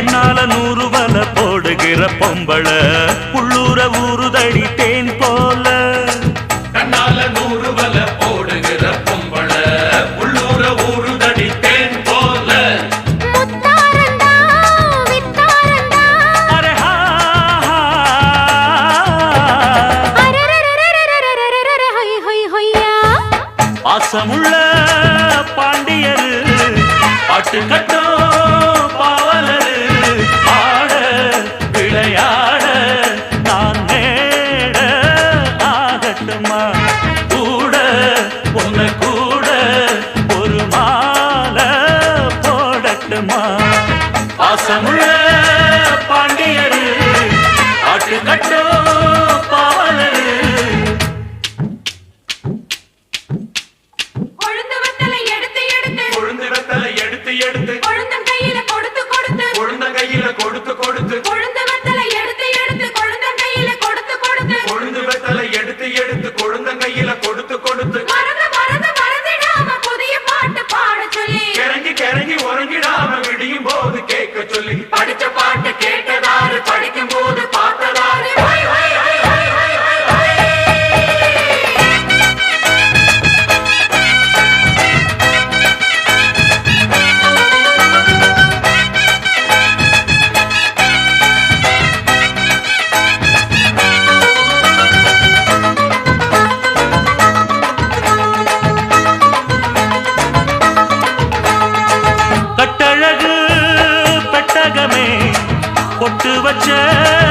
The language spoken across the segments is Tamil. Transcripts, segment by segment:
கண்ணால நூறு வல போடுகிற பொம்பள. உள்ளூர ஊறுதடி தேன் போல. கண்ணால நூறு வல போடுகிற பொம்பள. உள்ளூர ஊறுதடி தேன் போல. பாசமுள்ள பாண்டியர் பாட்டு கட்ட பாசமுள்ள பாண்டியர் ஆட்டு கட்டோ பாவலர். போட்டு வச்ச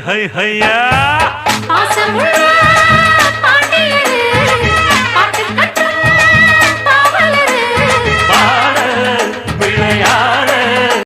嘿嘿呀！